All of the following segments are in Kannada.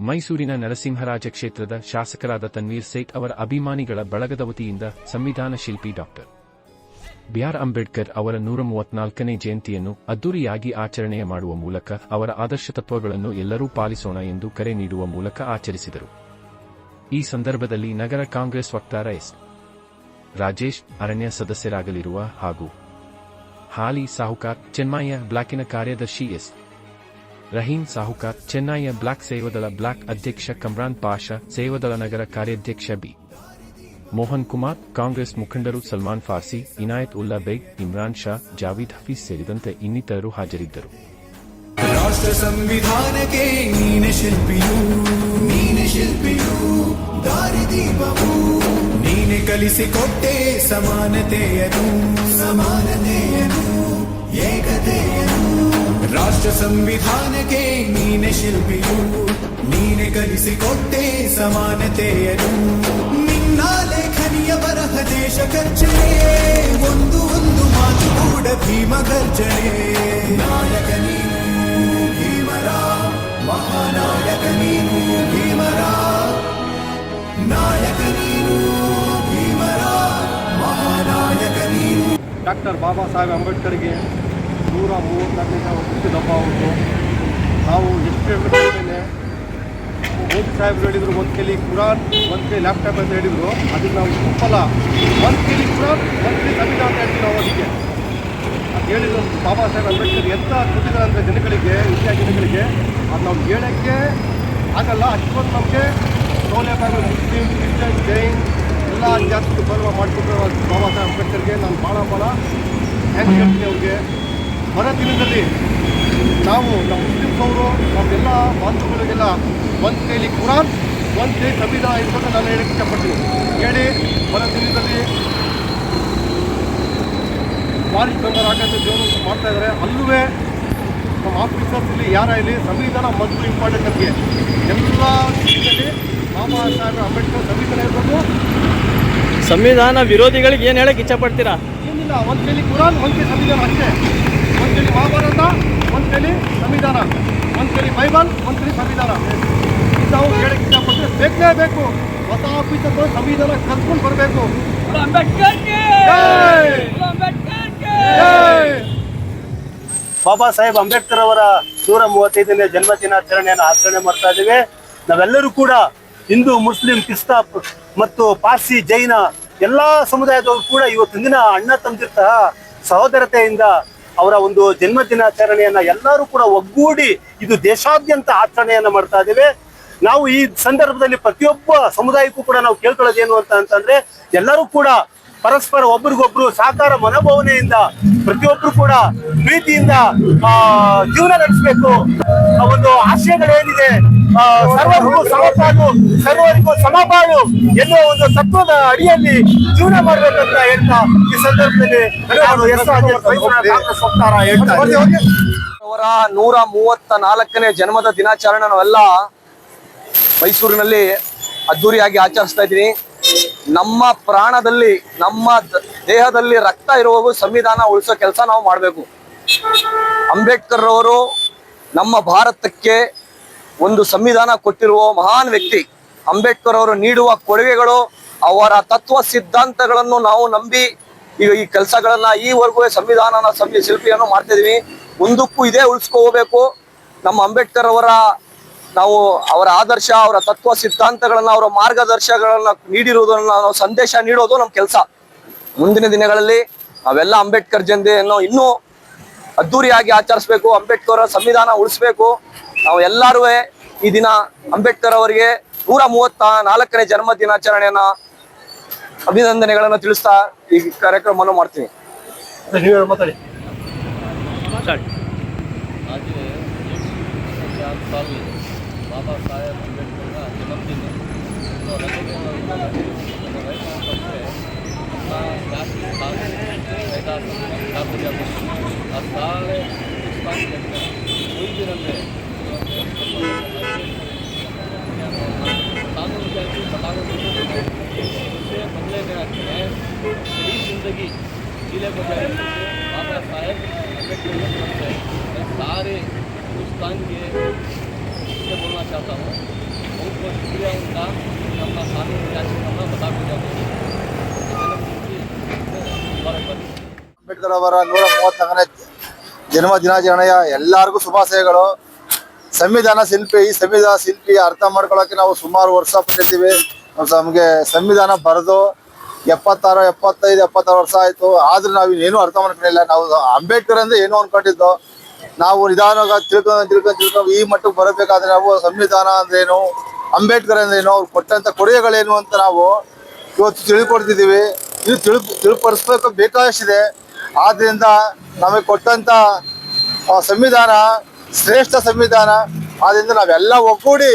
ಮೈಸೂರಿನ ನರಸಿಂಹರಾಜ ಕ್ಷೇತ್ರದ ಶಾಸಕರಾದ ತನ್ವೀರ್ ಸೇಠ್ ಅವರ ಅಭಿಮಾನಿಗಳ ಬಳಗದ ವತಿಯಿಂದ ಸಂವಿಧಾನ ಶಿಲ್ಪಿ ಡಾಕ್ಟರ್ ಬಿಆರ್ ಅಂಬೇಡ್ಕರ್ ಅವರ ನೂರ ಮೂವತ್ನಾಲ್ಕನೇ ಜಯಂತಿಯನ್ನು ಅದ್ದೂರಿಯಾಗಿ ಆಚರಣೆ ಮಾಡುವ ಮೂಲಕ ಅವರ ಆದರ್ಶ ತತ್ವಗಳನ್ನು ಎಲ್ಲರೂ ಪಾಲಿಸೋಣ ಎಂದು ಕರೆ ನೀಡುವ ಮೂಲಕ ಆಚರಿಸಿದರು. ಈ ಸಂದರ್ಭದಲ್ಲಿ ನಗರ ಕಾಂಗ್ರೆಸ್ ವಕ್ತಾರ ಎಸ್. ರಾಜೇಶ್ ಅರಣ್ಯ ಸದಸ್ಯರಾಗಲಿರುವ ಹಾಗೂ ಹಾಲಿ ಸಾಹುಕಾರ್ ಚೆನ್ಮಾಯ ಬ್ಲಾಕಿನ ಕಾರ್ಯದರ್ಶಿ ಎಸ್. ರಹೀಂ ಸಾಹುಕಾರ್, ಚೆನ್ನೈಯ ಬ್ಲಾಕ್ ಸೇವದಳ ಬ್ಲಾಕ್ ಅಧ್ಯಕ್ಷ ಕಮ್ರಾನ್ ಪಾಷಾ, ಸೇವದಳ ನಗರ ಕಾರ್ಯಾಧ್ಯಕ್ಷ ಬಿ. ಮೋಹನ್ ಕುಮಾರ್, ಕಾಂಗ್ರೆಸ್ ಮುಖಂಡರು ಸಲ್ಮಾನ್ ಫಾರ್ಸಿ, ಇನಾಯತ್ ಉಲ್ಲಾ ಬೇಗ್, ಇಮ್ರಾನ್ ಶಾ, ಜಾವೀದ್ ಹಫೀಜ್ ಸೇರಿದಂತೆ ಇನ್ನಿತರರು ಹಾಜರಿದ್ದರು. ರಾಷ್ಟ್ರ ಸಂವಿಧಾನಕ್ಕೆ ನೀನೆ ಶಿಲ್ಪಿಯು, ನೀನೆ ನೀನೆ ಕಲಿಸಿಕೊಟ್ಟೆ ಸಮಾನತೆಯನು ಸಮಾನತೆಯನು. ರಾಷ್ಟ್ರ ಸಂವಿಧಾನಕ್ಕೆ ನೀನೆ ಶಿಲ್ಪಿಯು ನೀನೆ ಕಲಿಸಿಕೊಟ್ಟೆ ಸಮಾನತೆಯನು ನಿನ್ನ ಲೇಖನಿಯ ಬರಹ ದೇಶ ಖರ್ಚನೆ ಒಂದು ಒಂದು ಮಾತು ಕೂಡ ಭೀಮ ಗರ್ಜನೆ ನಾಯಕ ನೀನು ಭೀಮರ ಮಹಾನಾಯಕ ನೀನು ಭೀಮರ ನಾಯಕ ನೀನು ಭೀಮರ ಮಹಾನಾಯಕ ನೀನು ಡಾಕ್ಟರ್ ಬಾಬಾ ಸಾಹೇಬ್ ಅಂಬೇಡ್ಕರ್ಗೆ ನೂರ ಮೂವತ್ನಾಲ್ಕನೇ ದಪ್ಪ ಅವ್ರದ್ದು ನಾವು ಎಷ್ಟು ಹೇಳಿದ್ರೆ, ಮೋದಿ ಸಾಹೇಬ್ರು ಹೇಳಿದರು ಒಂದು ಕೆಲಿ ಕುರಾನ್, ಒಂದು ಕೈ ಲ್ಯಾಪ್ಟಾಪ್ ಅಂತ ಹೇಳಿದರು. ಅದಕ್ಕೆ ನಾವು ಒಪ್ಪಲ್ಲ ಒಂದು ಕೆಲಿ ಕುರಾನ್, ಒಂದು ಕೆಲಿ ಸಂವಿಧಾನ ಅಂತ ಹೇಳ್ತೀವಿ ನಾವು ಅದಕ್ಕೆ. ಅದು ಹೇಳಿದ್ರು ಬಾಬಾ ಸಾಹೇಬ್ ಅಂಬೇಡ್ಕರ್ ಎಂತ ಕೊಟ್ಟಿದ್ದಾರೆ ಅಂದರೆ ಜನಗಳಿಗೆ ಇಂಡಿಯಾ ಜನಗಳಿಗೆ, ಅದು ನಾವು ಹೇಳೋಕ್ಕೆ ಆಗಲ್ಲ. ಅಷ್ಟೊಂದು ನಮಗೆ ಸೌಲಭ್ಯ ಮುಸ್ಲಿಂ, ಕ್ರಿಶ್ಚಿಯನ್, ಜೈನ್ ಎಲ್ಲ ಜಾತಿ ಗೌರವ ಮಾಡಿಕೊಟ್ಟು ಬಾಬಾ ಸಾಹೇಬ್ ಅಂಬೇಡ್ಕರ್ಗೆ. ನಾನು ಭಾಳ ಭಾಳ ಥ್ಯಾಂಕ್ಸ್ ಹೇಳ್ತೀನಿ ಅವ್ರಿಗೆ. ಬರೋ ದಿನದಲ್ಲಿ ನಾವು ನಮ್ಮ ಮುಸ್ಲಿಮ್ಸವರು ನಮ್ಮೆಲ್ಲ ಬಾಂಧವಗಳಿಗೆಲ್ಲ ಒಂದು ಕೈಲಿ ಕುರಾನ್ ಒಂದು ಕೈ ಸಂವಿಧಾನ ಇರ್ಬೋದು ನಾನು ಹೇಳಕ್ಕೆ ಇಷ್ಟಪಡ್ತೀನಿ. ಹೇಳಿ ಬರ ದಿನದಲ್ಲಿ ವಾರಿಸ್ ಮೆಂಬರ್ ಆಗಂತ ಜೀವನ ಮಾಡ್ತಾ ಇದ್ದಾರೆ ಅಲ್ಲೂ ನಮ್ಮ ಆಫೀಸರ್ಸ್ ಇಲ್ಲಿ ಯಾರ ಇಲ್ಲಿ? ಸಂವಿಧಾನ ಮೊದಲು ಇಂಪಾರ್ಟೆಂಟ್ ನಮಗೆ. ಎಲ್ಲ ವಿಷಯದಲ್ಲಿ ಬಾಬಾ ಸಾಹೇಬ್ ಅಂಬೇಡ್ಕರ್ ಸಂವಿಧಾನ ಇರ್ಬೋದು ಸಂವಿಧಾನ ವಿರೋಧಿಗಳಿಗೆ ಏನು ಹೇಳಕ್ಕೆ ಇಚ್ಛಪಡ್ತೀರಾ? ಏನಿಲ್ಲ ಒಂದು ಕೈಲಿ ಕುರಾನ್ ಒಂದು ಕೈ ಸಂವಿಧಾನ ಅಷ್ಟೇ. ಒಂದು ಕಲಿ ಮಹಾಭಾರತ ಒಂದು ಕಲಿ ಸಂವಿಧಾನ ಒಂದು ಕಲಿ ಬೈಬಲ್ ಒಂದು ಕಲಿ ಸಂವಿಧಾನ ನಾವು ಹೇಳಕ್ಕೆ ಇಷ್ಟಪಟ್ಟರೆ ಬೇಕೇ ಬೇಕು ಹೊಸ ಆಫೀಸರ್ಗಳು ಸಂವಿಧಾನ ಕಲ್ತ್ಕೊಂಡು ಬರಬೇಕು. ಬಾಬಾ ಸಾಹೇಬ್ ಅಂಬೇಡ್ಕರ್ ಅವರ ನೂರ ಮೂವತ್ತೈದನೇ ಜನ್ಮ ದಿನಾಚರಣೆಯನ್ನು ಆಚರಣೆ ಮಾಡ್ತಾ ಇದ್ದೇವೆ. ನಾವೆಲ್ಲರೂ ಕೂಡ ಹಿಂದೂ ಮುಸ್ಲಿಂ ಕ್ರಿಸ್ತ ಮತ್ತು ಪಾರ್ಸಿ ಜೈನ ಎಲ್ಲಾ ಸಮುದಾಯದವರು ಕೂಡ ಇವತ್ತಿನ ದಿನ ಅಣ್ಣ ತಂದಿರ್ತಹ ಸಹೋದರತೆಯಿಂದ ಅವರ ಒಂದು ಜನ್ಮ ದಿನಾಚರಣೆಯನ್ನ ಎಲ್ಲರೂ ಕೂಡ ಒಗ್ಗೂಡಿ ಇದು ದೇಶಾದ್ಯಂತ ಆಚರಣೆಯನ್ನ ಮಾಡ್ತಾ ಇದ್ದೇವೆ. ನಾವು ಈ ಸಂದರ್ಭದಲ್ಲಿ ಪ್ರತಿಯೊಬ್ಬ ಸಮುದಾಯಕ್ಕೂ ಕೂಡ ನಾವು ಕೇಳ್ಕೊಳ್ಳೋದೇನು ಅಂತ ಅಂತಂದ್ರೆ ಎಲ್ಲರೂ ಕೂಡ ಪರಸ್ಪರ ಒಬ್ರಿಗೊಬ್ರು ಸಾಕಾರ ಮನೋಭಾವನೆಯಿಂದ ಪ್ರತಿಯೊಬ್ರು ಕೂಡ ಪ್ರೀತಿಯಿಂದ ಜೀವನ ನಡೆಸಬೇಕು ಒಂದು ಆಶಯಗಳೇನಿದೆ ಸರ್ವರಿಗೂ ಸಮಪಾಲು ಸರ್ವರಿಗೂ ಸಮಪಾಲು ಎನ್ನುವ ಒಂದು ತತ್ವದ ಅಡಿಯಲ್ಲಿ ಜೀವನ ಮಾಡಬೇಕಂತ ಹೇಳ್ತಾ ಈ ಸಂದರ್ಭದಲ್ಲಿ ಹೇಳ್ತಾ. ಅವರ ನೂರ ಮೂವತ್ತ ನಾಲ್ಕನೇ ಜನ್ಮದ ದಿನಾಚರಣೆ ನಾವೆಲ್ಲ ಮೈಸೂರಿನಲ್ಲಿ ಅದ್ದೂರಿಯಾಗಿ ಆಚರಿಸ್ತಾ ಇದ್ದೀನಿ ನಮ್ಮ ಪ್ರಾಣದಲ್ಲಿ, ನಮ್ಮ ದೇಹದಲ್ಲಿ ರಕ್ತ ಇರುವವರು ಸಂವಿಧಾನ ಉಳಿಸೋ ಕೆಲಸ ನಾವು ಮಾಡಬೇಕು. ಅಂಬೇಡ್ಕರ್ ಅವರು ನಮ್ಮ ಭಾರತಕ್ಕೆ ಒಂದು ಸಂವಿಧಾನ ಕೊಟ್ಟಿರುವ ಮಹಾನ್ ವ್ಯಕ್ತಿ. ಅಂಬೇಡ್ಕರ್ ಅವರು ನೀಡುವ ಕೊಡುಗೆಗಳು, ಅವರ ತತ್ವ ಸಿದ್ಧಾಂತಗಳನ್ನು ನಾವು ನಂಬಿ ಈಗ ಈ ಕೆಲಸಗಳನ್ನ ಈವರೆಗೂ ಸಂವಿಧಾನನ ಸಂವಿ, ಶಿಲ್ಪಿಯನ್ನು ಮಾಡ್ತಿದೀವಿ. ಮುಂದಕ್ಕೂ ಇದೇ ಉಳಿಸ್ಕೋಬೇಕು ನಮ್ಮ ಅಂಬೇಡ್ಕರ್ ಅವರ ನಾವು ಅವರ ಆದರ್ಶ ಅವರ ತತ್ವ ಸಿದ್ಧಾಂತಗಳನ್ನ ಅವರ ಮಾರ್ಗದರ್ಶಗಳನ್ನ ನೀಡಿರುವುದನ್ನು ನಾವು ಸಂದೇಶ ನೀಡೋದು ನಮ್ಮ ಕೆಲಸ. ಮುಂದಿನ ದಿನಗಳಲ್ಲಿ ನಾವೆಲ್ಲ ಅಂಬೇಡ್ಕರ್ ಜಯಂತಿಯನ್ನು ಇನ್ನೂ ಅದ್ದೂರಿಯಾಗಿ ಆಚರಿಸ್ಬೇಕು ಅಂಬೇಡ್ಕರ್ ಅವರ ಸಂವಿಧಾನ ಉಳಿಸ್ಬೇಕು. ನಾವು ಎಲ್ಲರೂ ಈ ದಿನ ಅಂಬೇಡ್ಕರ್ ಅವರಿಗೆ ನೂರ ಮೂವತ್ತ ನಾಲ್ಕನೇ ಜನ್ಮ ದಿನಾಚರಣೆಯನ್ನ ಅಭಿನಂದನೆಗಳನ್ನು ತಿಳಿಸ್ತಾ ಈ ಕಾರ್ಯಕ್ರಮವನ್ನು ಮಾಡ್ತೀನಿ. ಮಾತಾಡಿ. బాబా సాహెబ్ అంబేద్కర్ జన్మదిన సో ರೈತಾಂತಂದರೆ ಜಾಸ್ತಿ ಸಾಧನೆ ರೈತಾಂತ ಖಾತರಿ ಆಗಬೇಕು ಆ ಸಾಳೆ ಉಳಿದಿರಂದರೆ ಕಾನೂನು ಜಾತಿ ಬದಲಾಗೋದಕ್ಕೆ ಮೊದಲನೇ ಆಗ್ತದೆ ಇಡೀ ಜಿಂದಗಿ ಜಿಲ್ಲೆ ಬದಲಾಗಿ ಬಾಬಾ ಸಾಹೇಬ್ ಅಂಬೇಡ್ಕರ್ ಸಾರೆ ಹಿಂದೂಸ್ತಾನ್ಗೆ चाहता हूँ उनको शुक्रिया उनका अपना कानून जांच करना बता भी जाते हैं ಅಂಬೇಡ್ಕರ್ ಅವರ ನೂರ ಮೂವತ್ನಾಲ್ಕನೇ ಜನ್ಮ ದಿನಾಚರಣೆಯ ಎಲ್ಲರಿಗೂ ಶುಭಾಶಯಗಳು ಸಂವಿಧಾನ ಶಿಲ್ಪಿ ಈ ಸಂವಿಧಾನ ಶಿಲ್ಪಿ ಅರ್ಥ ಮಾಡ್ಕೊಳ್ಳೋಕೆ ನಾವು ಸುಮಾರು ವರ್ಷ ಪಟ್ಟಿದ್ದೀವಿ ನಮಗೆ ಸಂವಿಧಾನ ಬರೆದು ಎಪ್ಪತ್ತಾರು ಎಪ್ಪತ್ತೈದು ಎಪ್ಪತ್ತಾರು ವರ್ಷ ಆಯಿತು ಆದ್ರೆ ನಾವು ಏನು ಅರ್ಥ ಮಾಡ್ಕೊಂಡಿಲ್ಲ ನಾವು ಅಂಬೇಡ್ಕರ್ ಅಂದ್ರೆ ಏನು ಅನ್ಕೊಂಡಿದ್ದು ನಾವು ನಿಧಾನವಾಗಿ ತಿಳ್ಕೊಂಡು ತಿಳ್ಕೊಂಡು ತಿಳ್ಕೊಂಡು ಈ ಮಟ್ಟಕ್ಕೆ ಬರಬೇಕಾದ್ರೆ ನಾವು ಸಂವಿಧಾನ ಅಂದ್ರೇನು, ಅಂಬೇಡ್ಕರ್ ಅಂದ್ರೇನು, ಅವ್ರು ಕೊಟ್ಟಂತ ಕೊಡುಗೆಗಳೇನು ಅಂತ ನಾವು ಇವತ್ತು ತಿಳ್ಕೊಡ್ತಿದ್ದೀವಿ. ಇದು ತಿಳ್, ತಿಳ್ಪಡಿಸ್ಬೇಕು ಬೇಕಾದಷ್ಟಿದೆ. ಆದ್ರಿಂದ ನಮಗೆ ಕೊಟ್ಟಂತ ಸಂವಿಧಾನ, ಶ್ರೇಷ್ಠ ಸಂವಿಧಾನ, ಆದ್ರಿಂದ ನಾವೆಲ್ಲ ಒಗ್ಗೂಡಿ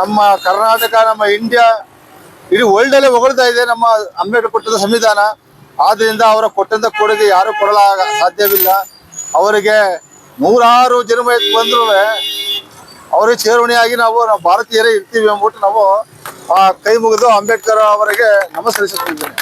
ನಮ್ಮ ಕರ್ನಾಟಕ, ನಮ್ಮ ಇಂಡಿಯಾ, ಇಡೀ ವರ್ಲ್ಡ್ ಅಲ್ಲೇ ಹೊಗಳ್ತಾ ಇದೆ ನಮ್ಮ ಅಂಬೇಡ್ಕರ್ ಕೊಟ್ಟಂತ ಸಂವಿಧಾನ. ಆದ್ರಿಂದ ಅವರ ಕೊಟ್ಟಂತ ಕೊಡುಗೆ ಯಾರು ಕೊಡಲಾಗ ಸಾಧ್ಯವಿಲ್ಲ. ಅವರಿಗೆ ನೂರಾರು ಜನ್ಮ ಬಂದ್ರು ಅವರೇ ಚೇರ್ವಣಿಯಾಗಿ ನಾವು ನಾವು ಭಾರತೀಯರೇ ಇರ್ತೀವಿ ಅಂದ್ಬಿಟ್ಟು ನಾವು ಆ ಕೈ ಮುಗಿದು ಅಂಬೇಡ್ಕರ್ ಅವರಿಗೆ ನಮಸ್ಕರಿಸುತ್ತಿದ್ದೇನೆ